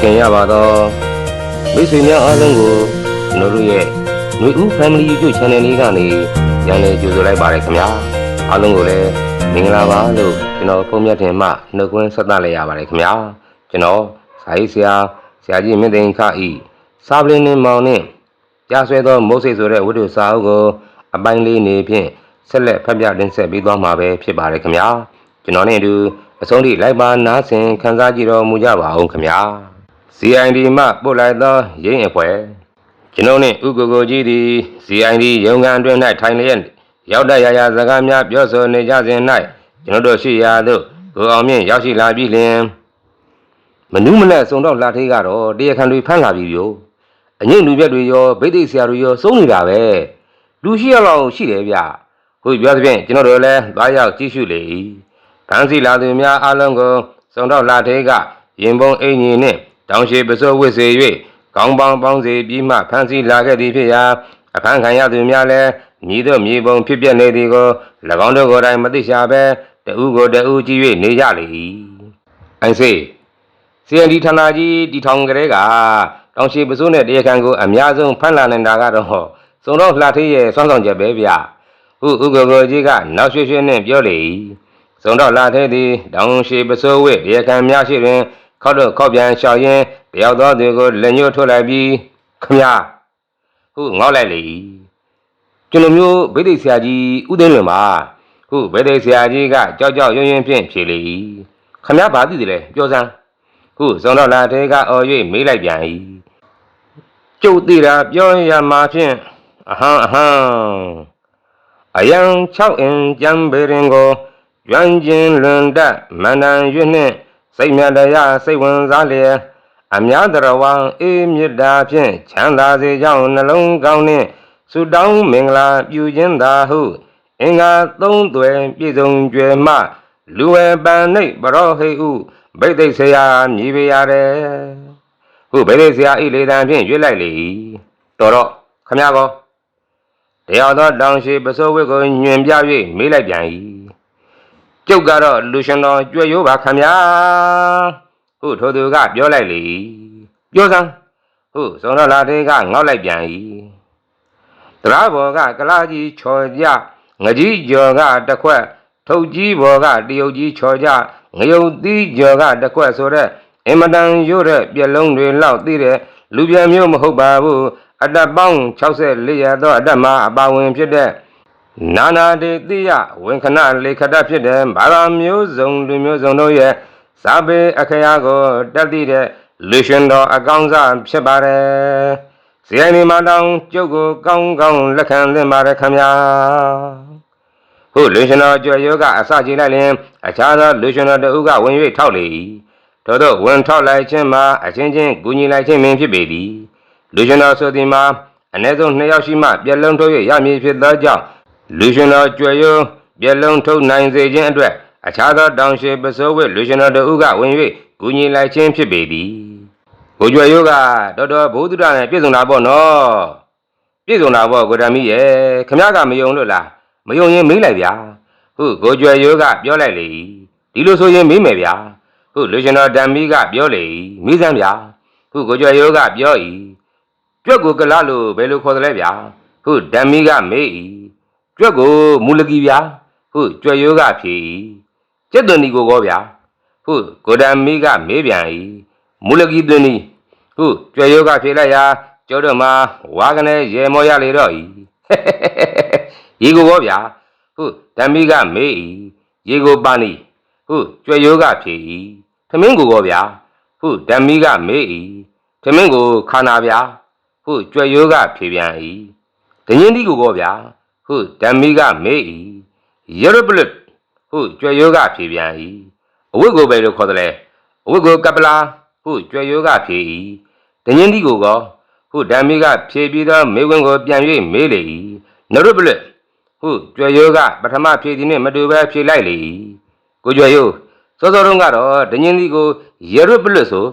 ခင်ရပါတော့မိတ်ဆွေများအားလုံးကိုကျွန်တော်တို့ရဲ့ຫນွေဦး Family YouTube Channel လေးကနေပြန်လည်ကြိုဆိုလိုက်ပါတယ်ခင်ဗျာအားလုံးကိုလည်းမင်္ဂလာပါလို့ကျွန်တော်ဖုန်းမြတ်တင်မှနှုတ်ခွန်းဆက်သလိုက်ရပါတယ်ခင်ဗျာကျွန်တော်ဇာရေးဆရာဆရာကြီးမင်းသိန်းခဤစာပလင်းနဲ့မောင်နဲ့ကြားဆွဲသောမိုးစိတ်ဆိုတဲ့ဝိတ္တုစာအုပ်ကိုအပိုင်းလေးနေဖြင့်ဆက်လက်ဖတ်ပြတင်ဆက်ပေးသွားမှာပဲဖြစ်ပါတယ်ခင်ဗျာကျွန်တော်နဲ့အတူအဆုံးထိလိုက်ပါနားဆင်ခန်းစားကြည့်တော်မူကြပါအောင်ခင်ဗျာ CID မှပို့လိုက်သောရင်းအဖွဲကျွန်ုပ်နှင့်ဥက္ကိုကိုကြီးသည် CID ရုံးခန်းအတွင်း၌ထိုင်လျက်ရောက်တရရာစကားများပြောဆိုနေကြစဉ်၌ကျွန်ုပ်တို့ရှိရာသို့ကိုအောင်မြင့်ရောက်ရှိလာပြီလျှင်မနူးမနဲ့စုံတော့လှထေးကတော့တရားခံတွေဖမ်းလာပြီပြောအငိမ့်လူပြက်တွေရောဗိသိက်ဆရာတွေရောစုံနေတာပဲလူရှိရလောက်ရှိတယ်ဗျဟုတ်ပြောသဖြင့်ကျွန်တော်တို့လည်းသွားရောက်ကြည့်ရှုလေ၏ဖမ်းဆီးလာသူများအလုံးကိုစုံတော့လှထေးကရင်ပုံအင်ကြီးနှင့် တောင်ရှိပစိုးဝစ်စေ၍ကောင်းပေါင်းပေါင်းစေပြီးမှဖန်ဆီးလာခဲ့သည်ဖြစ်ရာအဖမ်းခံရသူများလည်းမြည်တို့မြေပုံဖြစ်ပြနေသည်ကို၎င်းတို့ကိုယ်တိုင်မသိရှာဘဲတဦးကိုတဦးကြည့်၍နေကြလေ၏အိုင်စေစီအန်ဒီဌာနကြီးတီထောင်ကလေးကတောင်ရှိပစိုးနဲ့တရားခံကိုအများဆုံးဖမ်းလာနေတာကတော့စုံတော့လှထေးရဲ့စွမ်းဆောင်ချက်ပဲဗျဟုဥက္ကိုကိုကြီးကနောက်ရွှေ့ရွှေ့နဲ့ပြောလေ၏စုံတော့လှထေးသည်တောင်ရှိပစိုးဝစ်တရားခံများရှိတွင် ခောက်တော့ခောက်ပြန်လျှောက်ရင်းတယောက်သောသူကိုလက်ညှိုးထုတ်လိုက်ပြီးခမညာဟုငေါက်လိုက်လေကျွန်လိုမျိုးဗိသိက်ဆရာကြီးဥသိမ်းလွင်ပါဟုဗိသိက်ဆရာကြီးကကြောက်ကြောက်ရွံ့ရွံ့ဖြင့်ဖြေလေ၏ခမညာဘာသိတယ်လဲပြောစမ်းဟုစုံတော့လာတဲ့ကအော်၍မေးလိုက်ပြန်၏ကျုပ်သိတာပြောရမှာဖြင့်အဟံအဟံအယံ6အင်ကြံပေရင်ကိုရွမ်းခြင်းလွန်တတ်မန္တန်ရွနှင့် စိတ်မြတ်တရားစိတ်ဝင်စားလျက်အများတရဝံအေးမြတ်တာဖြင့်ချမ်းသာစေကြောင်းနှလုံးကောင်းနှင့်ဆုတောင်းမင်္ဂလာပြုခြင်းသာဟုအင်္ဂါသုံးသွယ်ပြည့်စုံကြွယ်မှလူဝဲပန်နှိပ်ပရောဟိဟုဗိသိက်ဆရာမြည်ပေရတယ်ဟုဗိသိက်ဆရာဤလေတံဖြင့်ရွတ်လိုက်လေ၏တော်တော့ခမရကောတရားတော်တောင်ရှိပစိုးဝိတ်ကိုညွင်ပြ၍မေးလိုက်ပြန်၏ ကျုပ်ကတော့လူရှင်တော်ကြွယ်ရိုးပါခမညာဟုထိုသူကပြောလိုက်လေ၏ပြောစမ်းဟုဇုံတော်လာတဲ့ကငေါက်လိုက်ပြန်၏တရာဘော်ကကလာကြီးချော်ကြငကြီးကျော်ကတစ်ခွက်ထုတ်ကြီးဘော်ကတရုတ်ကြီးချော်ကြငယုတ်သီးကျော်ကတစ်ခွက်ဆိုတဲ့အင်မတန်ရိုးတဲ့ပြက်လုံးတွေလောက်သိတဲ့လူပြန်မျိုးမဟုတ်ပါဘူးအတ္တပေါင်း64ရသောအတ္တမအပါဝင်ဖြစ်တဲ့ နာနာတေတိယဝင်ခဏလေခတဖြစ်တဲ့ဘာသာမျိုးစုံလူမျိုးစုံတို့ရဲ့ဇာပေအခရာကိုတက်သိတဲ့လူရှင်တော်အကောင်းစားဖြစ်ပါတယ်။ဇေယနီမတောင်ကျုပ်ကိုကောင်းကောင်းလက်ခံသင့်ပါတယ်ခမညာ။ဟုတ်လူရှင်တော်ကြွယ်ရောကအစကြည့်လိုက်ရင်အခြားသောလူရှင်တော်တဦးကဝင်၍ထောက်လေ၏။ထို့သောဝင်ထောက်လိုက်ခြင်းမှာအချင်းချင်းကူညီလိုက်ခြင်းပင်ဖြစ်ပေသည်။လူရှင်တော်ဆိုသည်မှာအ ਨੇ ဆုံးနှစ်ယောက်ရှိမှပြက်လုံးထုတ်၍ရမည်ဖြစ်သောကြောင့် လူရှင်တော်ကြွယ်ရုံပြက်လုံးထုတ်နိုင်စေခြင်းအတွက်အခြားသောတောင်ရှိပစိုးဝိလူရှင်တော်တို့ကဝင်၍ကူညီလိုက်ခြင်းဖြစ်ပေသည်ကိုကြွယ်ရုံကတော်တော်ဘုဒ္ဓရနဲ့ပြည့်စုံတာပေါ့နော်ပြည့်စုံတာပေါ့ကိုရမီရဲ့ခမရကမယုံလို့လားမယုံရင်မေးလိုက်ဗျာဟုတ်ကိုကြွယ်ရုံကပြောလိုက်လေဒီလိုဆိုရင်မေးမယ်ဗျာဟုတ်လူရှင်တော်ဓမ္မီကပြောလေမိစမ်းဗျာဟုတ်ကိုကြွယ်ရုံကပြော၏ကြွက်ကိုကလလို့ဘယ်လိုခေါ်တယ်လဲဗျာဟုတ်ဓမ္မီကမေး၏ ကြွက်ကိုမူလကီဗျာဟုတ်ကြွယ်ရိုးကဖြေ၏ကျက်သွန်ဒီကိုကောဗျာဟုတ်ကိုဓမ္မီကမေးပြန်၏မူလကီသွန်ဒီဟုတ်ကြွယ်ရိုးကဖြေလိုက်ရာကျောတော့မှာဝါကနေရေမောရလေတော့၏ရေကိုကောဗျာဟုတ်ဓမ္မီကမေး၏ရေကိုပါနီဟုတ်ကြွယ်ရိုးကဖြေ၏သမင်းကိုကောဗျာဟုတ်ဓမ္မီကမေး၏သမင်းကိုခါနာဗျာဟုတ်ကြွယ်ရိုးကဖြေပြန်၏ဒရင်ဒီကိုကောဗျာ ဟုတ်ဓမ္မီကမေး၏ယေရပလတ်ဟုတ်ကြွယ်ရိုးကဖြေပြန်၏အဝတ်ကိုပဲလို့ခေါ်တယ်လေအဝတ်ကိုကပလာဟုတ်ကြွယ်ရိုးကဖြေ၏ဒရင်ဒီကိုကောဟုတ်ဓမ္မီကဖြေပြီးသောမေခွန်းကိုပြန်၍မေးလေ၏နရုပလတ်ဟုတ်ကြွယ်ရိုးကပထမဖြေသည်နှင့်မတူဘဲဖြေလိုက်လေ၏ကိုကြွယ်ရိုးစောစောတုန်းကတော့ဒရင်ဒီကိုယေရပလတ်ဆို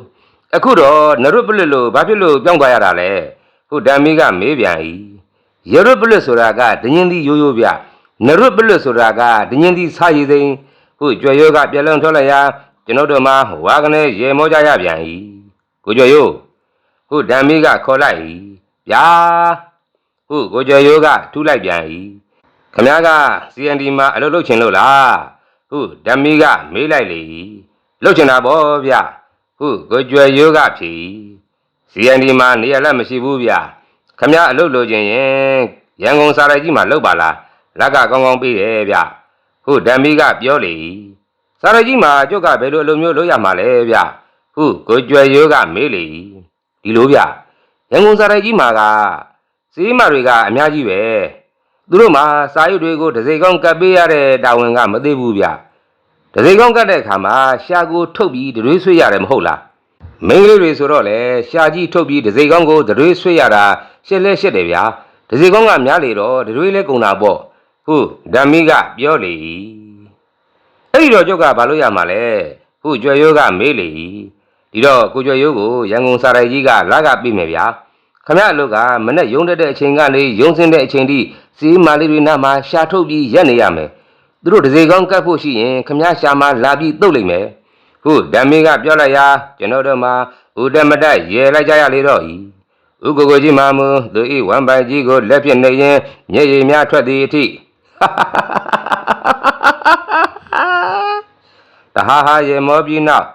အခုတော့နရုပလတ်လို့ဘာဖြစ်လို့ပြောင်းသွားရတာလဲဟုတ်ဓမ္မီကမေးပြန်၏ ယေရပလတ်ဆိုတာကဒရင်ဒီရိုးရိုးပြနရုပလတ်ဆိုတာကဒရင်ဒီစာရည်သိမ်းဟုတ်ကြွယ်ရိုးကပြက်လုံးထွက်လိုက်ရာကျွန်ုပ်တို့မှာဝါကနေရေမောကြရပြန်၏ကိုကျော်ရိုးဟုတ်ဓမ္မီကခေါ်လိုက်၏ဗျာဟုတ်ကိုကျော်ရိုးကထူးလိုက်ပြန်၏ခမည်းက CND မှာအလုပ်လုပ်ချင်လို့လားဟုတ်ဓမ္မီကမေးလိုက်လေ၏လုပ်ချင်တာပေါ့ဗျဟုတ်ကိုကျော်ရိုးကဖြေ၏ CND မှာနေရာလက်မရှိဘူးဗျ ခမည်းအလုပ်လုပ်ချင်ရင်ရန်ကုန်စာရိုက်ကြီးမှာလုပ်ပါလားလက်ကကောင်းကောင်းပေးတယ်ဗျဟုတ်ဓမ္မီကပြောလေ၏စာရိုက်ကြီးမှာကျုပ်ကဘယ်လိုအလုပ်မျိုးလုပ်ရမှာလဲဗျဟုတ်ကိုကျွယ်ရိုးကမေးလေ၏ဒီလိုဗျရန်ကုန်စာရိုက်ကြီးမှာကစီးမတွေကအများကြီးပဲသူတို့မှာစာရုပ်တွေကိုဒစိကောင်းကပ်ပေးရတဲ့တာဝန်ကမသိဘူးဗျဒစိကောင်းကပ်တဲ့အခါမှာရှာကိုထုတ်ပြီးဒရွေးဆွေးရတယ်မဟုတ်လား မိန်းကလေးတွေဆိုတော့လေရှာကြီးထုတ်ပြီးဒစိကောင်းကိုဒရွေးဆွေးရတာရှက်လဲရှက်တယ်ဗျာဒစိကောင်းကများလေတော့ဒရွေးလဲကုန်တာပေါ့ဟုတ်ဓမ္မိကပြောလေ၏အဲ့ဒီတော့ကျုပ်ကဘာလို့ရမှာလဲဟုတ်ကြွယ်ရိုးကမေးလေ၏ဒီတော့ကိုကြွယ်ရိုးကိုရန်ကုန်စာရိုက်ကြီးကလာကပြိမယ်ဗျာခမရအလုပ်ကမနဲ့ယုံတက်တဲ့အချိန်ကနေယုံစင်းတဲ့အချိန်ထိစီးမာလေးတွေနားမှာရှာထုတ်ပြီးရက်နေရမယ်သူတို့ဒစိကောင်းကတ်ဖို့ရှိရင်ခမရရှာမှာလာပြီးတုတ်လိုက်မယ် ဟုတ်ဓမ္မေကပြောလိုက်ရာကျွန်တော်တို့မှာဥဒမတရေလိုက်ကြရလေတော့ဤဥကိုကိုကြီးမာမူသူဤဝမ်ပိုင်ကြီးကိုလက်ဖြင့်နေရင်မျက်ရည်များထွက်သည်အထိတဟာဟာရေမောပြီးနောက်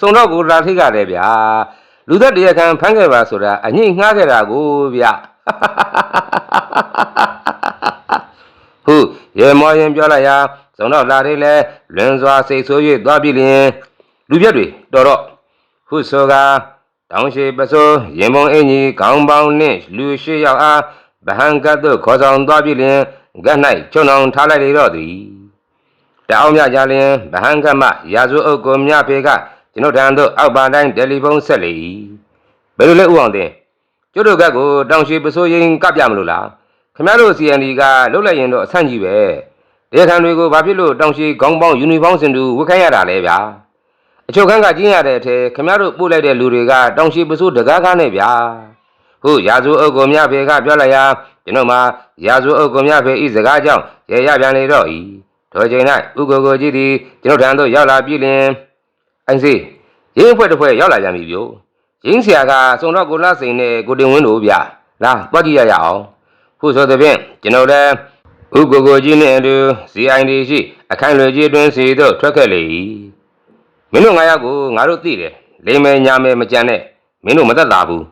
စုံတော့ကိုလာထိတ်ကြတယ်ဗျာလူသက်တရခံဖမ်းခဲ့ပါဆိုတာအငိမ့်ငှားခဲ့တာကိုဗျာဟုတ်ရေမောရင်ပြောလိုက်ရာစုံတော့လာသေးလဲလွန်စွာစိတ်ဆိုး၍သွားပြီလျင် လူပြက်တွေတော်တော့ဟုဆိုကတောင်ရှိပစိုးရင်ပုံအင်ကြီးခေါင်းပေါင်းနှင့်လူရှိယောက်အားဗဟံကတ်သို့ခေါ်ဆောင်သွားပြီလျင်ကတ်၌ချုံအောင်ထားလိုက်လေတော့သည်တအောင်မြကြလျင်ဗဟံကတ်မှရာဇဝအုပ်ကိုမြဖေကကျွန်ုပ်ထံသို့အောက်ပါတိုင်းတယ်လီဖုန်းဆက်လေ၏ဘယ်လိုလဲဥအောင်တင်ကျွတ်တို့ကတ်ကိုတောင်ရှိပစိုးရင်ကပ်ပြမလို့လားခင်ဗျားတို့ CND ကလုတ်လိုက်ရင်တော့အဆန့်ကြီးပဲတရားခံတွေကိုဘာဖြစ်လို့တောင်ရှိခေါင်းပေါင်းယူနီဖောင်းစင်တူဝတ်ခိုင်းရတာလဲဗျာ အချုပ်ခန်းကကျင်းရတဲ့အထက်ခမရတို့ပို့လိုက်တဲ့လူတွေကတောင်ရှိပစိုးတကားကားနဲ့ဗျာဟုတ်ရာဇဝအုပ်ကိုမြဖေကပြောလိုက်ရာကျွန်တော်မှရာဇဝအုပ်ကိုမြဖေဤစကားကြောင့်ရေရပြန်လေတော့ဤထိုချိန်၌ဥကိုကိုကြီးသည်ကျွန်တော်ထံသို့ရောက်လာပြီလင်အိုင်စီရင်းဖွဲ့တစ်ဖွဲ့ရောက်လာကြပြီဗျိုရင်းဆရာကစုံတော့ကိုလာစိန်နဲ့ကိုတင်ဝင်းတို့ဗျာလာတွားကြည့်ရရအောင်ဖို့ဆိုတဲ့ဖြင့်ကျွန်တော်လည်းဥကိုကိုကြီးနဲ့အတူ CID ရှိ အခိုင်လွယ်ကြီးအတွင်းစီသို့ထွက်ခဲ့လေ၏ မင်းတို့ငါရောက်ကိုငါတို့သိတယ်လိမ္မယ်ညာမယ်မကြံနဲ့မင်းတို့မသက်သာဘူး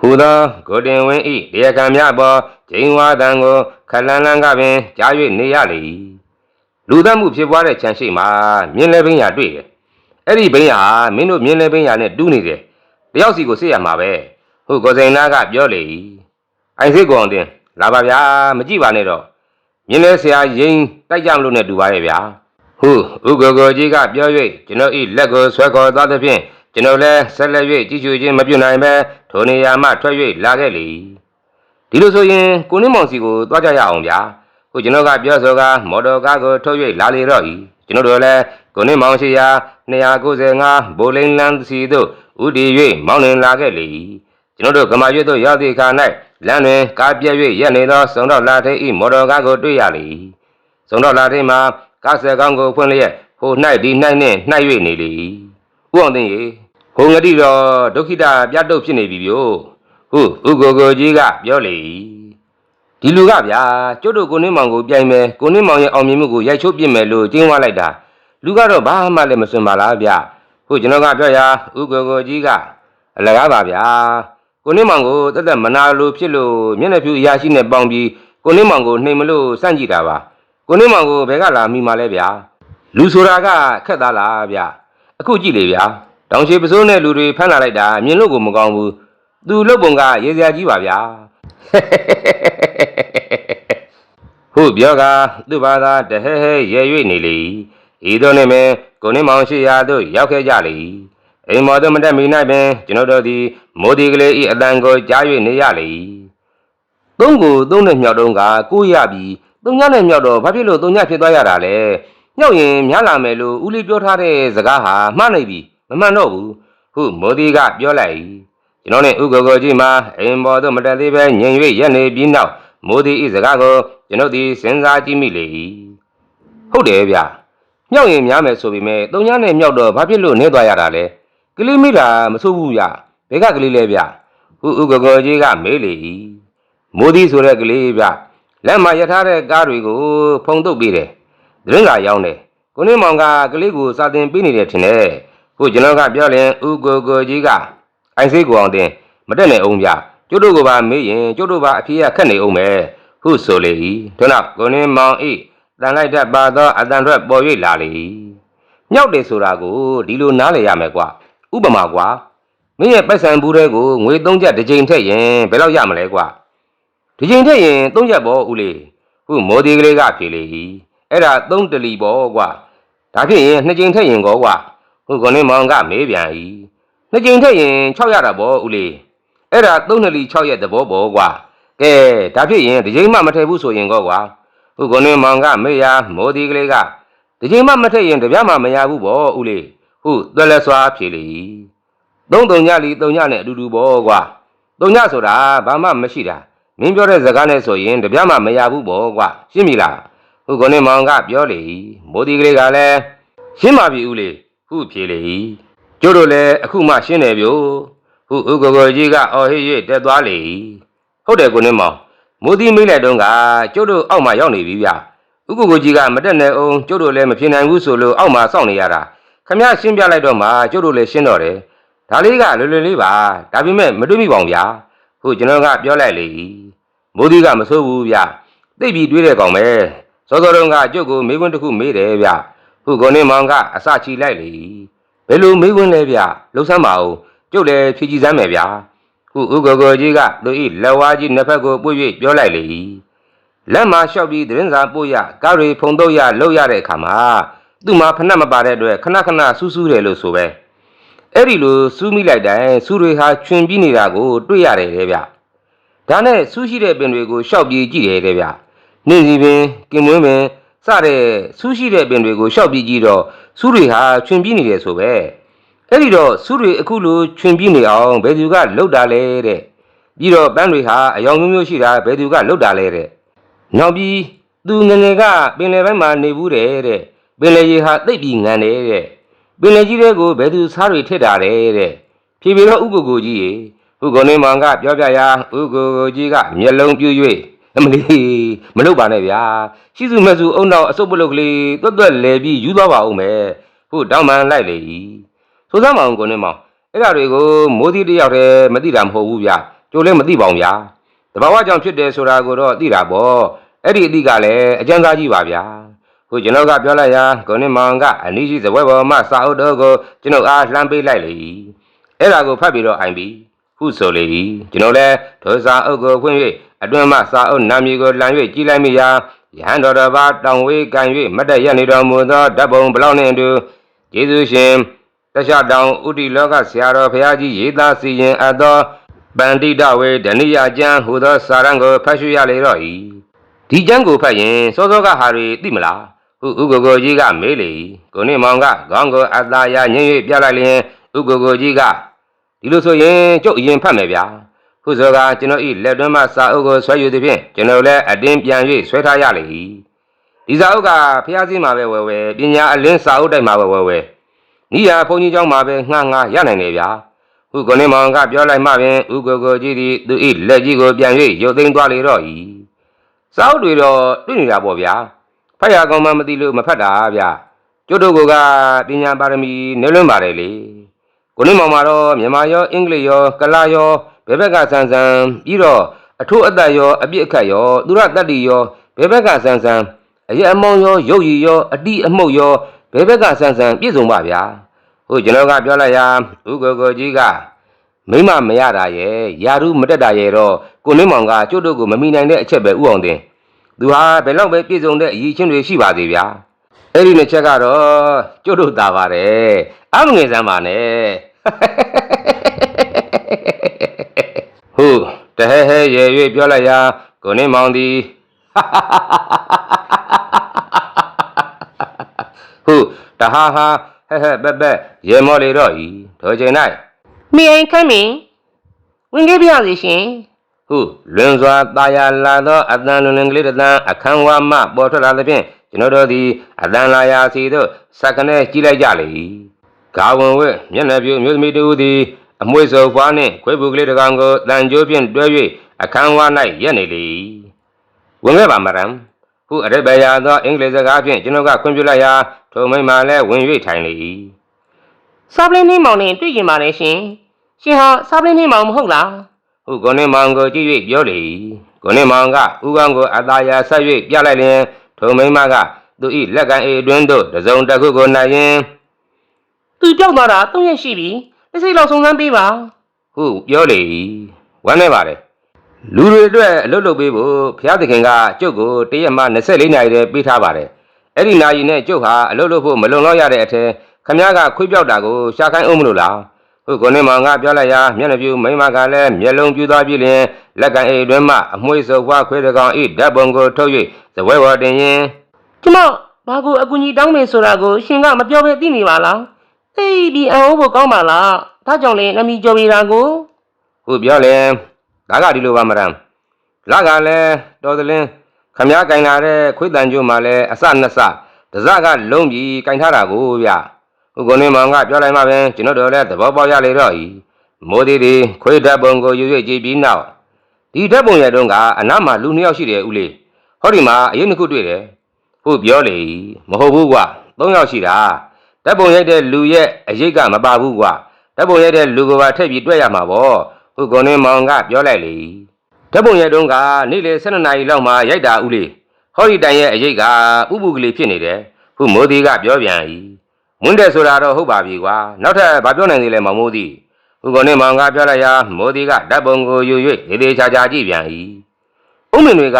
ဟူသောကိုတင်ဝင်းဤတရားခံများပေါ်ဂျိန်ဝါတန်ကိုခလန်းလန်းကပင်ကြား၍နေရလေ၏လူသတ်မှုဖြစ်ပွားတဲ့ခြံရှိမှာမြင်းလဲဘင်းညာတွေ့တယ်အဲ့ဒီဘင်းညာမင်းတို့မြင်းလဲဘင်းညာနဲ့တူးနေတယ်တယောက်စီကိုစစ်ရမှာပဲဟုတ်ကိုစိန်နာကပြောလေ၏အိုင်စိတ်ကောင်တင်လာပါဗျာမကြည့်ပါနဲ့တော့မြင်းလဲဆရာရင်တိုက်ကြမလို့နဲ့တူပါရဲ့ဗျာ ဟုတ်ဥက္ကိုကိုကြီးကပြော၍ကျွန်တော်ဤလက်ကိုဆွဲခေါ်သွားသဖြင့်ကျွန်တော်လည်းဆက်လက်၍ကြည်ချူခြင်းမပြုနိုင်ပဲထိုနေရာမှထွက်၍လာခဲ့လေဒီလိုဆိုရင်ကိုနှင်းမောင်စီကိုသွားကြရအောင်ဗျာဟုတ်ကျွန်တော်ကပြောဆိုကမော်တော်ကားကိုထုတ်၍လာလေတော့ဤကျွန်တော်တို့လည်းကိုနှင်းမောင်ရှိရာ295ဘိုလိန်လန်းစီသို့ဥတီ၍မောင်းနှင်လာခဲ့လေကျွန်တော်တို့ကမာရွတ်သို့ရောက်သည့်အခါ၌လမ်းတွင်ကားပြည့်၍ရက်နေသောစုံတော်လာတဲ့ဤမော်တော်ကားကိုတွေ့ရလေစုံတော့လာတဲ့မှာ ကားဆယ်ကောင်းကိုဖွင့်လျက်ဟို၌ဒီ၌နဲ့နှိုက်၍နေလေ၏ဥအောင်သိရင်ရေဟိုငတိတော့ဒုက္ခိတပြတ်တုတ်ဖြစ်နေပြီဗျို့ဟုတ်ဥကိုကိုကြီးကပြောလေ၏ဒီလူကဗျာကျွတ်တို့ကိုနှင်းမောင်ကိုပြိုင်မယ်ကိုနှင်းမောင်ရဲ့အောင်မြင်မှုကိုရိုက်ချိုးပြစ်မယ်လို့ကျင်းဝါလိုက်တာလူကတော့ဘာမှလည်းမစွန်ပါလားဗျဟုတ်ကျွန်တော်ကပြောရာဥကိုကိုကြီးကအလကားပါဗျာကိုနှင်းမောင်ကိုတက်တက်မနာလိုဖြစ်လို့မျက်နှာဖြူအရာရှိနဲ့ပေါင်းပြီးကိုနှင်းမောင်ကိုနှိမ်မလို့စန့်ကြည့်တာပါ ကိုနေမောင်ကိုဘယ်ကလာမိมาလဲဗျာလူဆိုတာကခက်သားလားဗျာအခုကြည့်လေဗျာတောင်ရှိပစိုးနဲ့လူတွေဖမ်းလာလိုက်တာမြင်လို့ကိုမကောင်းဘူးသူလုတ်ပုံကရေစရာကြီးပါဗျာဟုတ်ပြောကသူ့ဘာသာတဟဲဟဲရဲ၍နေလေဤသို့နေမယ်ကိုနေမောင်ရှိရာသို့ရောက်ခဲ့ကြလေအိမ်မော်သို့မတက်မီ၌ပင်ကျွန်တော်တို့သည်မိုးဒီကလေးဤအတန်ကိုကြား၍နေရလေသုံးကိုသုံးနဲ့မြောက်တုံးကကိုရပြီ သုံးညနဲ့မြောက်တော့ဘာဖြစ်လို့သုံးညဖြစ်သွားရတာလဲမြောက်ရင်များလာမယ်လို့ဦးလေးပြောထားတဲ့စကားဟာမှားနေပြီမမှန်တော့ဘူးဟုတ်မိုးဒီကပြောလိုက်ကျွန်တော်နဲ့ဥက္ကိုကိုကြီးမှာအိမ်ပေါ်သို့မတက်သေးပဲညင်၍ရက်နေပြီးနောက်မိုးဒီဤစကားကိုကျွန်တော်ဒီစဉ်းစားကြည့်မိလေဟုတ်တယ်ဗျမြောက်ရင်များမယ်ဆိုပေမဲ့သုံးညနဲ့မြောက်တော့ဘာဖြစ်လို့နေသွားရတာလဲကလေးမိတာမဆိုးဘူးဗျဘဲကကလေးလဲဗျဟုဥကကောကြီးကမေးလေ၏မိုးသည်ဆိုတဲ့ကလေးဗျ လက်မှာရထားတဲ့ကားတွေကိုဖုံတုပ်ပေးတယ်သတင်းစာရောက်တယ်ကိုနေမောင်ကကလေးကိုစာသင်ပေးနေတယ်ထင်တယ်ခုကျွန်တော်ကပြောရင်ဥကိုကိုကြီးကအိုင်စိတ်ကိုအောင်တင်မတက်နိုင်အောင်ဗျကျုပ်တို့ကပါမေးရင်ကျုပ်တို့ပါအဖေကခက်နေအောင်မယ်ဟုဆိုလေ၏ထို့နောက်ကိုနေမောင်ဤတန်လိုက်တတ်ပါသောအတန်ထွက်ပေါ်၍လာလေ၏မြောက်တယ်ဆိုတာကိုဒီလိုနားလည်ရမယ်ကွာဥပမာကွာမင်းရဲ့ပိုက်ဆံဘူးတွေကိုငွေ၃ချက်တစ်ချိန်ထည့်ရင်ဘယ်လောက်ရမလဲကွာ ဒီချိန်ထည့်ရင်၃ချက်ပေါ့ဦးလေးဟုမော်ဒီကလေးကဖြေလေ၏အဲ့ဒါ၃တလီပေါ့ကွာဒါဖြစ်ရင်နှစ်ချိန်ထည့်ရင်ကောကွာဟုကိုနေမောင်ကမေးပြန်၏နှစ်ချိန်ထည့်ရင်6ရတာပေါ့ဦးလေးအဲ့ဒါ၃နှစ်လီ6ရက်သဘောပေါ့ကွာကဲဒါဖြစ်ရင်ဒီချိန်မှမထည့်ဘူးဆိုရင်ကောကွာဟုကိုနေမောင်ကမေးရာမော်ဒီကလေးကဒီချိန်မှမထည့်ရင်တပြားမှမရဘူးပေါ့ဦးလေးဟုသွက်လက်စွာဖြေလေ၏သုံးတုံညလီတုံညနဲ့အတူတူပေါ့ကွာတုံညဆိုတာဘာမှမရှိတာ မင်းပြောတဲ့စကားနဲ့ဆိုရင်တပြားမှမရဘူးပေါ့ကွာရှင်းပြီလားဟုကိုနေမောင်ကပြောလေ၏မိုးဒီကလေးကလည်းရှင်းပါပြီဦးလေးဟုဖြေလေ၏ကျို့တို့လည်းအခုမှရှင်းတယ်ဗျို့ဟုဥကိုကိုကြီးကအော်ဟစ်၍တက်သွားလေ၏ဟုတ်တယ်ကိုနေမောင်မိုးဒီမိလိုက်တော့ကကျို့တို့အောက်မှာရောက်နေပြီဗျဥကိုကိုကြီးကမတက်နိုင်အောင်ကျို့တို့လည်းမဖြစ်နိုင်ဘူးဆိုလို့အောက်မှာစောင့်နေရတာခမရရှင်းပြလိုက်တော့မှကျို့တို့လည်းရှင်းတော့တယ်ဒါလေးကလွယ်လွယ်လေးပါဒါပေမဲ့မတွေးမိပါဘူးဗျာ ဟုကျွန်တော်ကပြောလိုက်လေ၏မိုးဒီကမဆိုးဘူးဗျသိပြီတွေးတဲ့ကောင်ပဲစောစောတုန်းကကျုပ်ကိုမေးခွန်းတစ်ခုမေးတယ်ဗျခုကိုနေမောင်ကအစချီလိုက်လေဘယ်လိုမေးခွန်းလဲဗျလှုပ်ဆမ်းပါဦးကျုပ်လည်းဖြေကြည့်စမ်းမယ်ဗျာခုဥကိုကိုကြီးကသူဤလက်ဝါးကြီးနှစ်ဖက်ကိုပွေ၍ပြောလိုက်လေလက်မှာလျှောက်ပြီးသတင်းစာပို့ရကားတွေဖုံတော့ရလှုပ်ရတဲ့အခါမှာသူ့မှာဖနှက်မပါတဲ့အတွက်ခဏခဏစူးစူးတယ်လို့ဆိုပဲ အဲ့ဒီလိုစူးမိလိုက်တိုင်းစူးတွေဟာချွင်ပြီးနေတာကို တွေ့ရတယ်တဲ့ဗျဒါနဲ့စူးရှိတဲ့ပင်တွေကိုရှောက်ပြေးကြည့်တယ်တဲ့ဗျနေစီပင်ကင်မွင်းပင်စတဲ့ဆူးရှိတဲ့ပင်တွေကိုရှောက်ပြီးကြည့်တော့ဆူးတွေဟာချွင်ပြီးနေတယ်ဆိုပဲအဲ့ဒီတော့ဆူးတွေအခုလိုချွင်ပြီးနေအောင်ဘယ်သူကလှုပ်တာလဲတဲ့ပြီးတော့ပန်းတွေဟာအယောင်မျိုးမျိုးရှိတာဘယ်သူကလှုပ်တာလဲတဲ့နောက်ပြီးသူငယ်ငယ်ကပင်လယ်ပိုင်းမှာနေဘူးတဲ့တဲ့ပင်လယ်ရေဟာတိတ်ပြီးငန်တယ်တဲ့ ပင်လယ်ကြီးတွေကိုဘယ်သူစားတွေထစ်တာလဲတဲ့ဖြေပြီးတော့ဥက္ကိုကိုကြီးရေဥက္ကိုနေမောင်ကပြောပြရာဥက္ကိုကိုကြီးကမျက်လုံးပြူ၍အမလီမလုပ်ပါနဲ့ဗျာရှိစုမဲ့စုအုံနောက်အစုပ်ပလုတ်ကလေးတွတ်တွတ်လဲပြီးယူသွားပါဦးမယ်ဟုတ်တောင်းပန်လိုက်လေဆိုစမ်းမအောင်ကိုနေမောင်အဲ့ဒါတွေကိုမိုးသီးတယောက်တည်းမသိတာမဟုတ်ဘူးဗျာကျိုးလည်းမသိပါဘူးဗျာတဘာဝကြောင့်ဖြစ်တယ်ဆိုတာကိုတော့သိတာပေါ့အဲ့ဒီအတိကလည်းအကျဉ်းသားကြီးပါဗျာ ခုကျွန်တော်ကပြောလိုက်ရာကိုနေမောင်ကအနည်းရှိစပွဲပေါ်မှာစာအုပ်တော်ကိုကျွန်တော်အားလှမ်းပေးလိုက်လေအဲ့ဒါကိုဖတ်ပြီးတော့အိုင်ပြီဟုဆိုလေကျွန်တော်လည်းဒုစာအုပ်ကိုဖွင့်၍အတွင်းမှစာအုပ်နာမည်ကိုလှန်၍ကြည်လိုက်မိရာယဟန်တော်တော်ဘာတောင်ဝေးကန်၍မတ်တက်ရနေတော်မူသောဓာတ်ပုံဘလောက်နှင့်အတူယေရှုရှင်တခြားတောင်ဥတီလောကဆရာတော်ဘုရားကြီးရေးသားစီရင်အပ်သောပန္တိတဝေဒဏိယကျမ်းဟူသောစာရန်ကိုဖတ်ရှုရလေတော့၏ဒီကျမ်းကိုဖတ်ရင်စောစောကဟာတွေသိမလား ဟုဥကိုကိုကြီးကမေးလေကိုနေမောင်ကခေါင်းကိုအသာရညင်၍ပြလိုက်လျင်ဥကိုကိုကြီးကဒီလိုဆိုရင်ကျုပ်အရင်ဖတ်မယ်ဗျာ ခုစောကကျွန်တော်ဤလက်တွင်းမှစာအုပ်ကိုဆွဲယူသည်ဖြင့်ကျွန်တော်လည်းအတင်းပြန်၍ဆွဲထားရလေ၏ဒီစာအုပ်ကဖျားစည်းမှာပဲဝယ်ဝယ်ပညာအလင်းစာအုပ်တိုက်မှာပဲဝယ်ဝယ်ဤဟာဘုန်းကြီးเจ้าမှာပဲငှငှရနိုင်တယ်ဗျာခုကိုနေမောင်ကပြောလိုက်မှပင်ဥကိုကိုကြီးသည်သူဤလက်ကြီးကိုပြန်၍ရုပ်သိမ်းသွားလေတော့၏စာအုပ်တွေတော့တွေ့နေတာပေါ့ဗျာ ဖတ်ရကောင်းမှမသိလို့မဖတ်တာဗျာကျွတ်တို့ကပညာပါရမီနေလွန်းပါတယ်လေကိုနေမောင်မှာတော့မြန်မာရောအင်္ဂလိပ်ရောကလာရောဘယ်ဘက်ကဆန်းဆန်းပြီးတော့အထိုးအသက်ရောအပြစ်အခတ်ရောသူရတတ္တိရောဘယ်ဘက်ကဆန်းဆန်းအရက်အမောင်းရောရုပ်ရည်ရောအတိအမှုတ်ရောဘယ်ဘက်ကဆန်းဆန်းပြည့်စုံပါဗျာဟုတ်ကျွန်တော်ကပြောလိုက်ရာဥကိုကိုကြီးကမိမမရတာရဲ့ယာရုမတက်တာရဲ့တော့ကိုနှင်းမောင်ကကျွတ်တို့ကိုမမိနိုင်တဲ့အချက်ပဲဥအောင်တင် သူဟာဘယ်တော့ပဲပြည့်စုံတဲ့အရည်ချင်းတွေရှိပါသေးဗျာအဲ့ဒီနှစ်ချက်ကတော့ကျွတ်တို့တာပါတယ်အမငယ်စမ်းပါနဲ့ဟုတ်တဟဲဟဲရဲ၍ပြောလိုက်ရာကိုနေမောင်သည်ဟုတ်တဟာဟာဟဲဟဲဘက်ဘက်ရေမောလေတော့ဤတို့ချိန်၌မိအိမ်ခမ်းမင်းဝင်ခဲ့ပြရစီရှင် ဟုတ်လွန်စွာตาရလာသောအတန်လွန်လွန်ကလေးတစ်တန်းအခန်းဝါမှပေါ်ထွက်လာသဖြင့်ကျွန်တော်တို့သည်အတန်လာရာစီသို့စက္ကနဲ့ကြည့်လိုက်ကြလေ၏ဂါဝန်ဝဲမျက်နှာပြူအမျိုးသမီးတူသည်အမွှေစုပ်ဖွားနှင့်ခွေးပူကလေးတစ်ကောင်ကိုတန်ကြိုးဖြင့်တွဲ၍အခန်းဝါ၌ရက်နေလေ၏ဝင်ခဲ့ပါမရမ်ဟုအရဘယာသောအင်္ဂလိပ်စကားဖြင့်ကျွန်တော်ကခွင့်ပြုလိုက်ရာထိုမိမလည်းဝင်၍ထိုင်လေ၏စားပလင်းနှင်းမောင်နဲ့တွေ့ကြပါလေရှင်ရှင်ဟာစားပလင်းနှင်းမောင်မဟုတ်လား ဟုကိုနေမောင်ကိုကြည့်၍ပြောလေ၏ကိုနေမောင်ကဥကောင်းကိုအသာယာဆက်၍ပြလိုက်လျင်ထိုမိမကသူ၏လက်ကန်အေအတွင်းသို့တစုံတစ်ခုကိုနိုင်ရင်သူကြောက်သွားတာ၃ရက်ရှိပြီတစ်စိတ်လောက်စုံစမ်းပေးပါဟုပြောလေ၏ဝမ်းနေပါလေလူတွေအတွက်အလုပ်လုပ်ပေးဖို့ဘုရားသခင်ကကျုပ်ကိုတရက်မှ24နာရီတည်းပေးထားပါတယ်အဲ့ဒီနာရီနဲ့ကျုပ်ဟာအလုပ်လုပ်ဖို့မလုံလောက်ရတဲ့အထက်ခမည်းကခွေးပြောက်တာကိုရှာခိုင်းအောင်မလို့လား ဟုတ်ကိုနေမောင်ကပြောလိုက်ရာမျက်နှာပြူမိမကလည်းမျက်လုံးပြူသွားပြီလျင်လက်ကံအိမ်အတွင်းမှအမွှေးစုပ်ဖွားခွေးတကောင်ဤဓာတ်ပုံကိုထုတ်၍သပွဲဝတင်ရင်ကျမဘာကိုအကူကြီးတောင်းမယ်ဆိုတာကိုရှင်ကမပြောဘဲသိနေပါလားသိပြီအံ့ဩဖို့ကောင်းပါလားဒါကြောင့်လေနမီကြော်ပေးတာကိုဟုတ်ပြောလေဒါကဒီလိုပါမရမ်းလကလည်းတော်သလင်းခမည်းကင်လာတဲ့ခွေးတန်ကျိုးမှလည်းအစနှစ်စတစကလုံးပြီးကင်ထားတာကိုဗျ ဟုတ်ကိုနေမောင်ကပြောလိုက်မှပဲကျွန်တော်တို့လည်းသဘောပေါက်ရလေတော့ဤမိုးသည်ဒီခွေးဓာတ်ပုံကိုယူ၍ကြည့်ပြီးနောက်ဒီဓာတ်ပုံရဲ့တုန်းကအနားမှာလူနှစ်ယောက်ရှိတယ်ဦးလေးဟောဒီမှာအရင်တစ်ခုတွေ့တယ်ဟုတ်ပြောလေမဟုတ်ဘူးကွာသုံးယောက်ရှိတာဓာတ်ပုံရိုက်တဲ့လူရဲ့အရေးကမပါဘူးကွာဓာတ်ပုံရိုက်တဲ့လူကိုပါထည့်ပြီးတွေ့ရမှာပေါ့ဟုတ်ကိုနေမောင်ကပြောလိုက်လေဓာတ်ပုံရိုက်တုန်းကနေ့လေ12နာရီလောက်မှရိုက်တာဦးလေးဟောဒီတိုင်ရဲ့အရေးကဥပုကလေးဖြစ်နေတယ်ဟုတ်မိုးဒီကပြောပြန်၏ မွန်းတယ်ဆိုတာတော့ဟုတ်ပါပြီကွာနောက်ထပ်ဘာပြောနိုင်သေးလဲမောင်မိုးဒီဟုတ်ကိုနေမောင်ကပြောလိုက်ရာမိုးဒီကဓာတ်ပုံကိုယူ၍ဒေသေးချာချာကြည့်ပြန်၏ဥမင်တွေက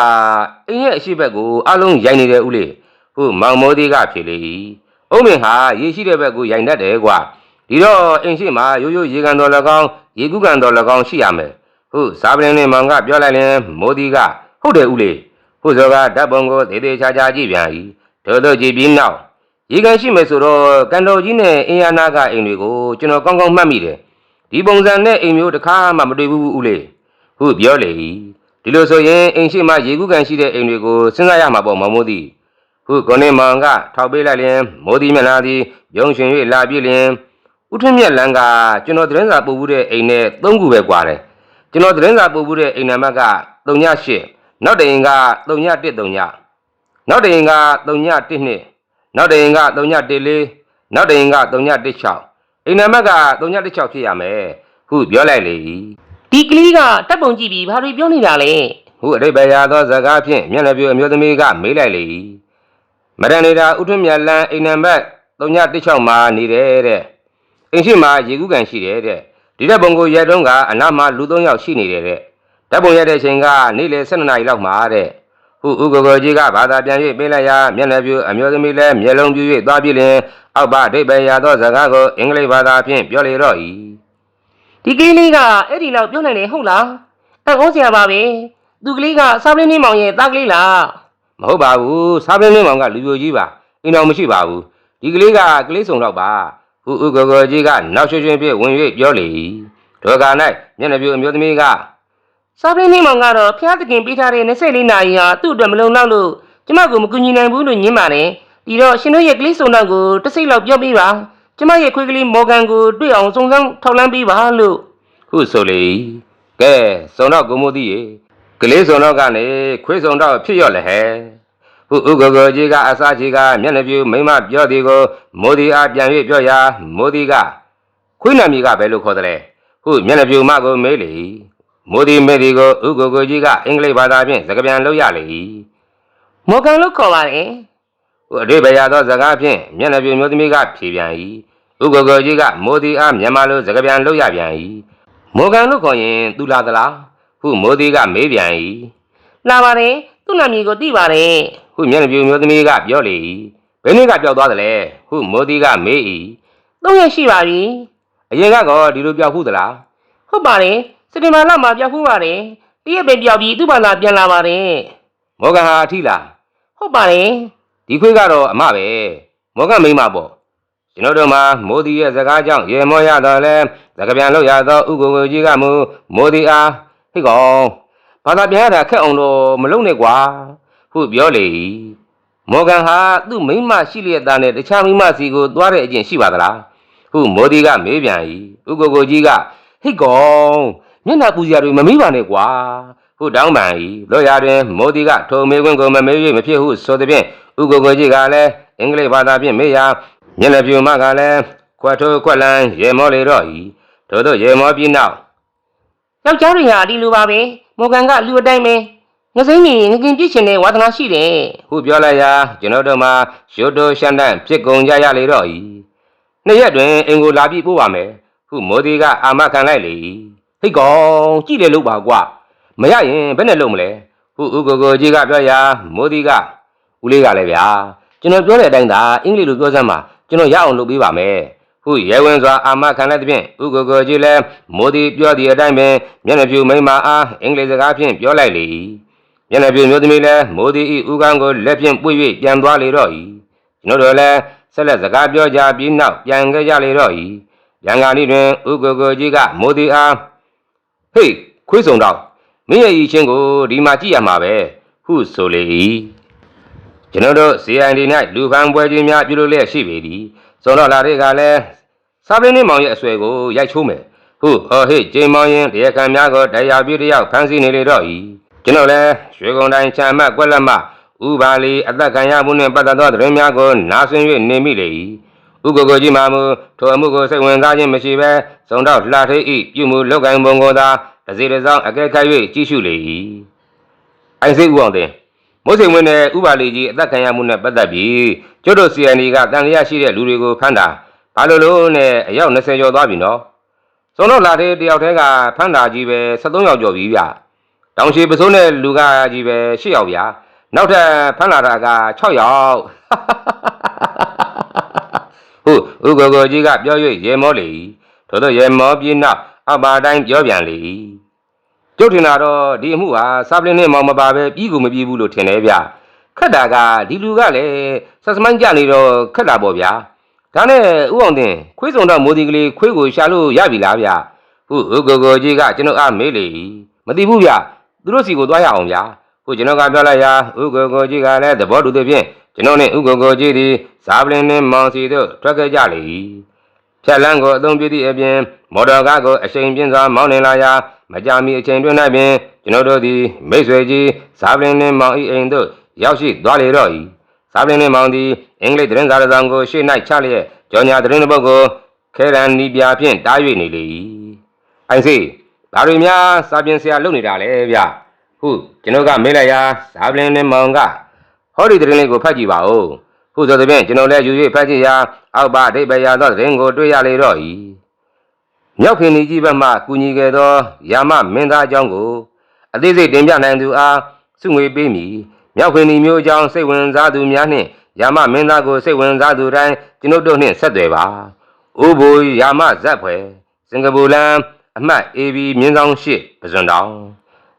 အိမ်ရဲ့အရှိဘက်ကိုအလုံးရိုက်နေတယ်ဦးလေးဟုတ်မောင်မိုးဒီကဖြေလေ၏ဥမင်ဟာရေရှိတဲ့ဘက်ကိုရိုက်တတ်တယ်ကွာဒီတော့အိမ်ရှိမှာရိုးရိုးရေကန်တော်၎င်းရေကူးကန်တော်၎င်းရှိရမယ်ဟုတ်ဇာပလင်းနဲ့မောင်ကပြောလိုက်ရင်မိုးဒီကဟုတ်တယ်ဦးလေးဟုတ်စောကဓာတ်ပုံကိုဒေသေးချာချာကြည့်ပြန်၏တို့တို့ကြည့်ပြီးနောက် ရေကန်ရှိမယ်ဆိုတော့ကန်တော်ကြီးနဲ့အင်ယာနာကအိမ်တွေကိုကျွန်တော်ကောင်းကောင်းမှတ်မိတယ်ဒီပုံစံနဲ့အိမ်မျိုးတစ်ခါမှမတွေ့ဘူးဦးလေးဟုတ်ပြောလေဒီလိုဆိုရင်အိမ်ရှိမှရေကူးကန်ရှိတဲ့အိမ်တွေကိုစဉ်းစားရမှာပေါ့မောင်မိုးသည်ဟုတ်ကိုနေမောင်ကထောက်ပေးလိုက်ရင်မိုးသည်မျက်နှာသည်ယုံရှင်၍လာပြည့်လျင်ဥထွန်းမြက်လန်းကကျွန်တော်သတင်းစာပို့ဘူးတဲ့အိမ်နဲ့သုံးခုပဲကွာတယ်ကျွန်တော်သတင်းစာပို့ဘူးတဲ့အိမ်နံပါတ်က38နောက်တအိမ်က3139နောက်တအိမ်က3912 နောက်တရင်က314နောက်တရင်က316အိမ်နံပါတ်က316ဖြစ်ရမယ်ဟုပြောလိုက်လေဒီကလေးကတပ်ပုံကြည့်ပြီးဘာတွေပြောနေတာလဲဟုအရိပ်ဘရာသောစကားဖြင့်မျက်နှာပြူအမျိုးသမီးကမေးလိုက်လေမရဏီတာဥထွန်းမြတ်လန်းအိမ်နံပါတ်316မှာနေတယ်တဲ့အိမ်ရှိမှာရေကူးကန်ရှိတယ်တဲ့ဒီတဲ့ပုံကိုရက်တုံးကအနားမှာလူ3ယောက်ရှိနေတယ်တဲ့ဓာတ်ပုံရက်တဲ့အချိန်ကနေ့လယ်12နာရီလောက်မှာတဲ့ ဟုဥကကိုကြီးကဘာသာပြန်၍ပေးလိုက်ရာမျက်နှာပြူအမျိုးသမီးလည်းမျက်လုံးပြူ၍သွားပြလျင်အောက်ပါအဓိပ္ပာယ်ရသောစကားကိုအင်္ဂလိပ်ဘာသာဖြင့်ပြောလေတော့၏ဒီကလေးကအဲ့ဒီလောက်ပြောနိုင်လေဟုတ်လားအံ့ဩစရာပါပဲသူကလေးကစားပလင်းနှင်းမောင်ရဲ့သားကလေးလားမဟုတ်ပါဘူးစားပင်းလင်းမောင်ကလူပြိုကြီးပါအိမ်တော်မရှိပါဘူးဒီကလေးကကလေးစုံတော့ပါဟုဥကကိုကြီးကနောက်ရွှွှွှဖြင့်ဝင်၍ပြောလေ၏ဒုက္ခ၌မျက်နှာပြူအမျိုးသမီးက စားပလင်းနှင်းမောင်ကတော့ဖျားသခင်ပေးထားတဲ့24နာရီဟာသူ့အတွက်မလုံလောက်လို့ကျမကိုမကူညီနိုင်ဘူးလို့ညင်းပါတယ်ဒီတော့ရှင်တို့ရဲ့ကလေးစုံတော့ကိုတစ်စိတ်လောက်ပြောပြပါကျမရဲ့ခွေးကလေးမော်ဂန်ကိုတွေ့အောင်စုံစမ်းထောက်လန်းပေးပါလို့ဟုဆိုလေ၏ကဲစုံတော့ကိုမိုးသည်ရေကလေးစုံတော့ကနေခွေးစုံတော့ဖြစ်ရော့လေဟဲ့ဟုဥကကိုကြီးကအစာကြီးကမျက်နှာပြူမိမပြောသည်ကိုမိုးဒီအားပြန်၍ပြောရာမိုးဒီကခွေးနာမည်ကဘယ်လိုခေါ်သလဲဟုမျက်နှာပြူမကိုမေးလေ မိုးဒီမေးသည်ကိုဥကကိုကြီးကအင်္ဂလိပ်ဘာသာဖြင့်စကားပြန်လုပ်ရလေမော်ဂန်လို့ခေါ်ပါတယ်ဟုအတိပ္ပယ်ရသောစကားဖြင့်မျက်နှာပြူမျိုးသမီးကဖြေပြန်၏ဥကကိုကြီးကမိုးဒီအားမြန်မာလိုစကားပြန်လုပ်ရပြန်၏မော်ဂန်လို့ခေါ်ရင်သူလာသလားဟုမိုးဒီကမေးပြန်၏လာပါတယ်သူ့နာမည်ကိုသိပါတယ်ဟုမျက်နှာပြူမျိုးသမီးကပြောလေ၏ဘယ်နည်းကပြောက်သွားသလဲဟုမိုးဒီကမေး၏သုံးရက်ရှိပါပြီအရင်ကတော့ဒီလိုပြောက်ဖူးသလားဟုတ်ပါတယ် စက်တင်ဘာလမှာပြောက်ဖူးပါတယ်တရက်ပဲပြောက်ပြီးသူ့ဘာသာပြန်လာပါတယ်မောဂန်ဟာအထီလားဟုတ်ပါတယ်ဒီခွေးကတော့အမပဲမောဂန်မိန်းမပေါ့ကျွန်တော်တို့မှာမိုးဒီရဲ့စကားကြောင့်ရေမောရတော့လဲစကားပြန်လို့ရတော့ဥကိုကိုကြီးကမူမိုးဒီအားဟိကောင်ဘာသာပြန်ရတာခက်အောင်တော့မလုပ်နဲ့ကွာဟုပြောလေ၏မောဂန်ဟာသူ့မိန်းမရှိလျက်သားနဲ့တခြားမိန်းမစီကိုသွားတဲ့အကျင့်ရှိပါသလားဟုမိုးဒီကမေးပြန်၏ဥကိုကိုကြီးကဟိတ်ကောင် မျက်နှာပူစရာတွေမမေးပါနဲ့ကွာဟုတ်တောင်းပန်ဤလောရတွင်မိုဒီကထုံမေခွန်းကိုမမေး၍မဖြစ်ဟုဆိုသည်ဖြင့်ဥက္ကိုကိုကြီးကလည်းအင်္ဂလိပ်ဘာသာဖြင့်မေးရာမျက်နှာပြူမကလည်းခွတ်ထိုးခွက်လန်းရေမောလေတော့ဤထို့သောရေမောပြီးနောက်ယောက်ျားတွေဟာဒီလိုပါပဲမော်ဂန်ကလူအတိုင်းပဲငစိမ့်ကြီးငကင်ပြစ်ချင်တဲ့ဝါသနာရှိတယ်ဟုပြောလိုက်ရာကျွန်တော်တို့မှာရိုးတိုရှမ်းတန့်ဖြစ်ကုန်ကြရလေတော့ဤနှစ်ရက်တွင်အင်ကိုလာပြီးပို့ပါမယ်ဟုမိုဒီကအာမခံလိုက်လေ၏ဟိ တ်ကောင်ကြည့်လေလို့ပါကွာမရရင်ဘယ်နဲ့လုပ်မလဲဟုဥကိုကိုကြီးကပြောရာမိုဒီကဦးလေးကလည်းဗျာကျွန်တော်ပြောတဲ့အတိုင်းသာအင်္ဂလိပ်လိုပြောစမ်းပါကျွန်တော်ရအောင်လုပ်ပေးပါမယ်ဟုရဲဝင်စွာအာမခံလိုက်သည်ဖြင့်ဥကိုကိုကြီးလည်းမိုဒီပြောသည့်အတိုင်းပင်မျက်နှာပြူမိန်းမအားအင်္ဂလိပ်စကားဖြင့်ပြောလိုက်လေ၏မျက်နှာပြူမျိုးသမီးလည်းမိုဒီ၏ဥကန်းကိုလက်ဖြင့်ပွေ၍ပြန်သွားလေတော့၏ကျွန်တော်တို့လည်းဆက်လက်စကားပြောကြပြီးနောက်ပြန်ခဲ့ကြလေတော့၏ရန်ကုန်ဤတွင်ဥကိုကိုကြီးကမိုဒီအား ဟေးခွေးစုံတော့မင်းရဲ့ဤချင်းကိုဒီမှာကြည့်ရမှာပဲဟုဆိုလေ၏ကျွန်တော်တို့ CID ၌လူပန်းပွဲကြီးများပြုလုပ်လျက်ရှိပေသည်စောတော့လာတွေကလည်းစာပင်းနှင်းမောင်ရဲ့အဆွဲကိုရိုက်ချိုးမယ်ဟုဟောဟေ့ဂျိန်မောင်ရင်တရားခံများကိုတရားပြည့်တယောက်ဖမ်းဆီးနေလေတော့၏ကျွန်တော်လည်းရွှေကုန်တိုင်းချမ်းမတ်ကွက်လက်မဥပါလီအသက်ခံရမှုနှင့်ပတ်သက်သောသတင်းများကိုနားဆွင့်၍နေမိလေ၏ ဥက္ကိုကိုကြီးမှမူထိုအမှုကိုစိတ်ဝင်စားခြင်းမရှိဘဲစုံတော့လှထိတ်၏ပြုမှုလောက်ကိုင်းပုံကိုသာတစ်စီတစ်စောင်းအကဲခတ်၍ကြည့်ရှုလေ၏အိုင်စိတ်ဦးအောင်တင်မိုးစိမ်ဝင်းနဲ့ဥပါလီကြီးအသက်ခံရမှုနဲ့ပတ်သက်ပြီးကျွတ်တို့ CND ကတန်လျာရှိတဲ့လူတွေကိုဖမ်းတာဘာလို့လို့နဲ့အယောက်20ကျော်သွားပြီနော်စုံတော့လာတဲ့တယောက်တည်းကဖမ်းတာကြီးပဲ73ယောက်ကျော်ပြီဗျတောင်ရှိပစိုးနဲ့လူကကြီးပဲ10ယောက်ဗျာနောက်ထပ်ဖမ်းလာတာက6ယောက် ဟုတ်ဥက္ကိုကိုကြီးကပြော၍ရေမောလေ၏ထို့သောရေမောပြီးနောက်အပါတိုင်းပြောပြန်လေ၏ကျုပ်ထင်တာတော့ဒီအမှုဟာစာပလင်းနဲ့မောင်မပါပဲပြီးကူမပြီးဘူးလို့ထင်တယ်ဗျခက်တာကဒီလူကလည်းဆက်စမိုင်းကြနေတော့ခက်တာပေါ့ဗျာဒါနဲ့ဥအောင်တင်ခွေးစုံတော့မိုဒီကလေးခွေးကိုရှာလို့ရပြီလားဗျဟုတ်ဥက္ကိုကိုကြီးကကျွန်တော်အမေးလေ၏မသိဘူးဗျသူတို့စီကိုသွားရအောင်ဗျာဟုတ်ကျွန်တော်ကပြောလိုက်ရာဥက္ကိုကိုကြီးကလည်းသဘောတူသည်ဖြင့် ကျွန်တော်နဲ့ဥက္ကိုကိုကြီးသည်ဇာပလင်းနဲ့မောင်စီတို့ထွက်ခဲ့ကြလေ၏ဖြက်လန်းကိုအသုံးပြုသည့်အပြင်မော်တော်ကားကိုအရှိန်ပြင်းစွာမောင်းနေလာရာမကြာမီအချိန်တွင်၌ပင်ကျွန်တော်တို့သည်မိတ်ဆွေကြီးဇာပလင်းနဲ့မောင်၏အိမ်သို့ရောက်ရှိသွားလေတော့၏ဇာပလင်းနဲ့မောင်သည်အင်္ဂလိပ်သတင်းစာတစ်စောင်ကိုရှေ့၌ချလျက်ကြော်ညာသတင်းတစ်ပုဒ်ကိုခဲရန်နီပြဖြင့်တား၍နေလေ၏အိုင်စီဒါတွေများစာပြင်ဆရာလုပ်နေတာလေဗျဟုတ်ကျွန်တော်ကမေးလိုက်ရာဇာပလင်းနဲ့မောင်က ဟောဒီသတင်းလေးကိုဖတ်ကြည့်ပါဦးခုဆိုတဲ့ဖြင့်ကျွန်တော်လည်းယူ၍ဖတ်ကြည့်ရာအောက်ပါအဓိပ္ပာယ်ရသောသတင်းကိုတွေ့ရလေတော့၏မြောက်ခင်ကြီးကြီးဘက်မှကူညီခဲ့သောယာမမင်းသားအကြောင်းကိုအသေးစိတ်တင်ပြနိုင်သူအားစုငွေပေးမည်မြောက်ခင်ကြီးမျိုးအကြောင်းစိတ်ဝင်စားသူများနှင့်ယာမမင်းသားကိုစိတ်ဝင်စားသူတိုင်းကျွန်ုပ်တို့နှင့်ဆက်သွယ်ပါဥဘိုလ်ယာမဇက်ဖွယ်စင်ကာပူလန်အမှတ် AB မြင်းဆောင်ရှိပဇွန်တောင်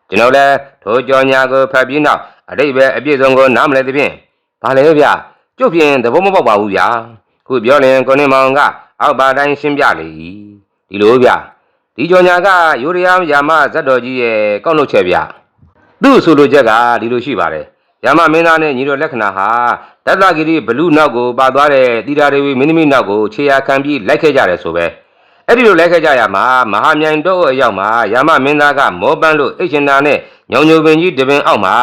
ကျွန်တော်လည်းထိုကြော်ညာကိုဖတ်ပြီးနောက် အတိတ်ပဲအပြည့်စုံကိုနားမလဲသဖြင့်ဘာလဲဗျကျုပ်ဖြင့်သဘောမပေါက်ပါဘူးဗျာခုပြောရင်ကိုနေမောင်ကအောက်ပါတိုင်းရှင်းပြလေ၏ဒီလိုဗျဒီကြော်ညာကယူရီးယားယာမဇတ်တော်ကြီးရဲ့ကောက်နှုတ်ချက်ဗျသူ့ဆိုလိုချက်ကဒီလိုရှိပါတယ်ယာမမင်းသားနဲ့ညီတော်လက္ခဏာဟာဒသဂိရိဘလူနောက်ကိုပါသွားတဲ့တိတာဒေဝီမင်းသမီးနောက်ကိုခြေရာခံပြီးလိုက်ခဲ့ကြတယ်ဆိုပဲအဲ့ဒီလိုလိုက်ခဲ့ကြရမှာမဟာမြိုင်တော့အရောက်မှာယာမမင်းသားကမောပန်းလို့အိတ်ရှင်နာနဲ့ ညောင်ညိုပင်ကြီးတပင်အောက်မှာ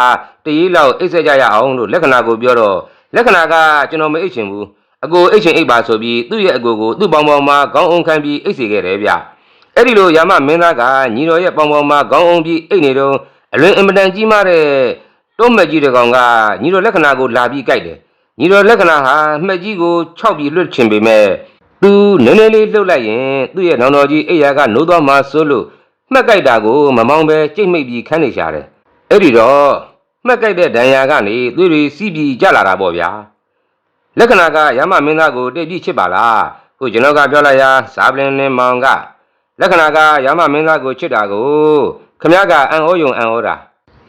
တရေးလောက်အိတ်ဆက်ကြရအောင်လို့လက္ခဏာကိုပြောတော့လက္ခဏာကကျွန်တော်မအိတ်ချင်ဘူးအကိုအိတ်ချင်အိတ်ပါဆိုပြီးသူ့ရဲ့အကိုကိုသူ့ပေါင်ပေါင်မှာခေါင်းအုံခံပြီးအိတ်စီခဲ့တယ်ဗျအဲ့ဒီလိုယာမမင်းသားကညီတော်ရဲ့ပေါင်ပေါင်မှာခေါင်းအုံပြီးအိတ်နေတော့အလွင်အင်မတန်ကြီးမားတဲ့တုံးမက်ကြီးတကောင်ကညီတော်လက္ခဏာကိုလာပြီးကြိုက်တယ်ညီတော်လက္ခဏာဟာမှက်ကြီးကို၆ပြီးလွတ်ချင်ပေမဲ့သူနည်းနည်းလေးလှုပ်လိုက်ရင်သူ့ရဲ့နောင်တော်ကြီးအိယာကနိုးသွားမှဆိုလို့ မှက်ကြိုက်တာကိုမမောင်းပဲကြိတ်မိတ်ပြီးခန်းနေရှာတယ်အဲ့ဒီတော့မှက်ကြိုက်တဲ့ဒဏ်ရာကနေသွေးတွေစီးပြီးကြလာတာပေါ့ဗျာလက္ခဏာကရမမင်းသားကိုတိတ်ပြီးချစ်ပါလားခုကျွန်တော်ကပြောလိုက်ရာဇာပလင်နဲ့မောင်ကလက္ခဏာကရမမင်းသားကိုချစ်တာကိုခမည်းကအံ့ဩယုံအံ့ဩတာ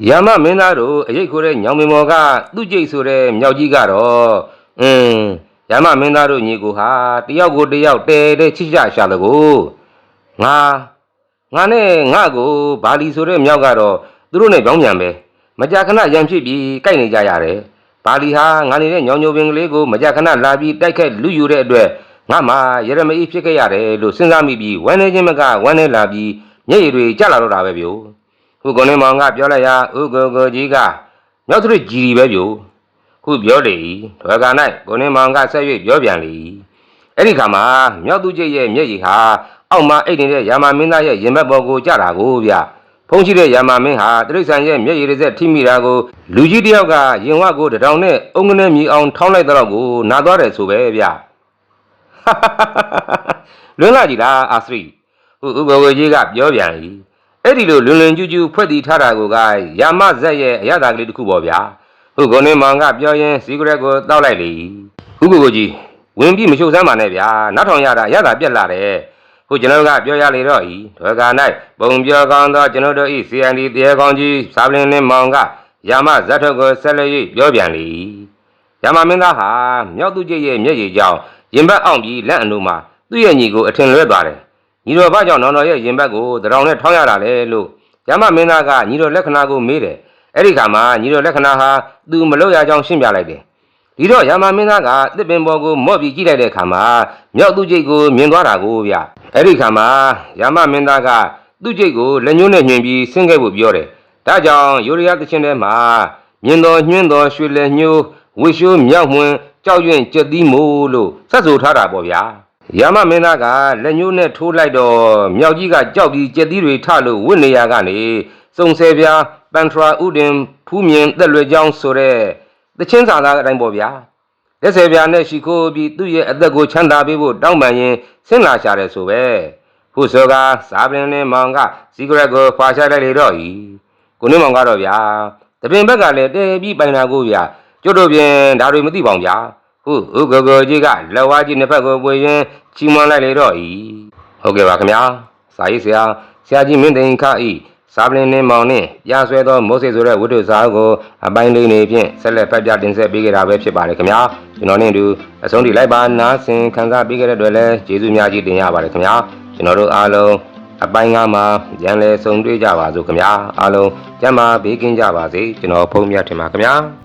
ရမမင်းသားတို့အရေးခိုးတဲ့ညောင်မင်မော်ကသူ့ကြိတ်ဆိုတဲ့မြောက်ကြီးကတော့အင်းရမမင်းသားတို့ညီကိုဟာတယောက်ကိုတယောက်တဲတဲချစ်ကြရှာတကိုငါ ငါနဲ့ငါကိုဘာလီဆိုတဲ့မြောက်ကတော့သူတို့နဲ့ကြောင်းပြန်ပဲမကြာခဏရံဖြစ်ပြီးကြိုက်နေကြရတယ်။ဘာလီဟာငါနေတဲ့ညောင်ညိုပင်ကလေးကိုမကြာခဏလာပြီးတိုက်ခတ်လူယူတဲ့အတွက်ငါမှရရမအီဖြစ်ခဲ့ရတယ်လို့စဉ်းစားမိပြီးဝမ်းနေခြင်းမကဝမ်းနေလာပြီးမျက်ရည်တွေကျလာတော့တာပဲဗျိုခုကုန်းနေမောင်ကပြောလိုက်ရဥကိုကိုကြီးကမြောက်သူကြီးပဲဗျိုခုပြောလေထွယ်က၌ကုန်းနေမောင်ကဆက်၍ပြောပြန်လေအဲ့ဒီခါမှာမြောက်သူကြီးရဲ့မျက်ရည်ဟာ အောက်မှာအိတ်နေတဲ့ရာမမင်းသားရဲ့ရင်ဘတ်ပေါ်ကိုကျလာကိုဗျဖုံးရှိတဲ့ရာမမင်းဟာတိရစ္ဆာန်ရဲ့မျက်ရည်တစ်စက်ထိမိတာကိုလူကြီးတစ်ယောက်ကရင်ဝတ်ကိုတထောင်နဲ့အုံကနေမြည်အောင်ထောင်းလိုက်တော့ကိုနာသွားတယ်ဆိုပဲဗျလွန်းလာကြည်လားအာစရိဟိုဥပဝေကြီးကပြောပြန်ပြီအဲ့ဒီလိုလွန်လွန်ကျူးကျူးဖွဲ့တည်ထားတာကိုကယာမဇက်ရဲ့အရသာကလေးတစ်ခုပေါ့ဗျာဟုတ်ကုန်းနေမောင်ကပြောရင်းစီဂရက်ကိုတောက်လိုက်လေဥပဝေကြီးဝင်ပြီးမရှုပ်စမ်းပါနဲ့ဗျာနောက်ထောင်ရတာအရသာပြက်လာတယ် ခုကျွန်တော်တို့ကပြောရလေတော့ဤထွယ်ကာ၌ပုံပြောကောင်းသောကျွန်တော်တို့ဤ CND တရားကောင်းကြီးစာပလင်းနဲ့မောင်ကယာမဇက်ထုတ်ကိုဆက်လက်၍ပြောပြန်လေရမမင်းသားဟာမြောက်သူကျရဲ့မျက်ရည်ကြောင့်ရင်ဘတ်အောင်ပြီးလက်အနုမှာသူ့ရဲ့ညီကိုအထင်လွဲသွားတယ်။ညီတော်ဘာကြောင့်နောင်တော်ရဲ့ရင်ဘတ်ကိုတရောင်နဲ့ထောင်းရတာလဲလို့ရမမင်းသားကညီတော်လက္ခဏာကိုမေးတယ်။အဲ့ဒီခါမှာညီတော်လက္ခဏာဟာသူမလို့ရကြောင်းရှင်းပြလိုက်တယ်။ ဒီတော့ရမမင်းသားကတစ်ပင်ပေါ်ကိုမော့ပြီးကြည့်လိုက်တဲ့ခါမှာမြောက်သူကျကိုမြင်သွားတာကိုဗျ။အဲ့ဒီခါမှာရမမင်းသားကသူ့ကျကိုလက်ညှိုးနဲ့ညှင်ပြီးဆင်းခဲ့ဖို့ပြောတယ်။ဒါကြောင့်ယူရီးယားသချင်းထဲမှာမြင်တော်ညှင်းတော်ရွှေလက်ညှိုးဝိရှိုးမြောက်မွန်းကြောက်ရွံ့ကြက်သီးမိုးလို့ဆက်ဆိုထားတာပေါ့ဗျာရမမင်းသားကလက်ညှိုးနဲ့ထိုးလိုက်တော့မြောက်ကြီးကကြောက်ပြီးကြက်သီးတွေထလို့ဝစ်နေရကနေစုံဆဲပြားပန်ထရာဥဒင်ဖူးမြင်သက်လွယ်ကြောင်းဆိုတဲ့ တချင်းစာသားအတိုင်းပေါ့ဗျာလက်ဆယ်ပြားနဲ့ရှိခိုးပြီးသူ့ရဲ့အသက်ကိုချမ်းသာပေးဖို့တောင်းပန်ရင်းဆင်းလာရှာတယ်ဆိုပဲခုဆိုကစားပင်နဲ့မောင်ကစီဂရက်ကိုဖွာရှာလိုက်လေတော့ဤကိုနေမောင်ကတော့ဗျာတပင်ဘက်ကလည်းတဲပြီးပိုင်တာကိုဗျာကျွတ်တို့ပြင်ဒါတွေမသိပါဘူးဗျာဟုတ်ဥဂဂကြီးကလက်ဝါးကြီးနှစ်ဖက်ကိုပွေရင်းချီးမွမ်းလိုက်လေတော့ဤဟုတ်ကဲ့ပါခင်ဗျာစာရေးဆရာဆရာကြီးမင်းသိန်ခဤ စာပလင်းနှင်းမောင်နှင့်ပြဆွဲသောမိုးစေဆိုတဲ့ဝိတ္တုစာအုပ်ကိုအပိုင်းလေးနေဖြင့်ဆက်လက်ဖတ်ပြတင်ဆက်ပေးကြတာပဲဖြစ်ပါတယ်ခင်ဗျာကျွန်တော်နဲ့အတူအဆုံးထိလိုက်ပါနားဆင်ခံစားပေးကြတဲ့အတွက်လည်းကျေးဇူးများကြီးတင်ရပါတယ်ခင်ဗျာကျွန်တော်တို့အားလုံးအပိုင်းငါမှာပြန်လဲဆုံတွေ့ကြပါစို့ခင်ဗျာအားလုံးကျမ်းမာဘေးကင်းကြပါစေကျွန်တော်ဖုန်းမြတ်ထင်ပါခင်ဗျာ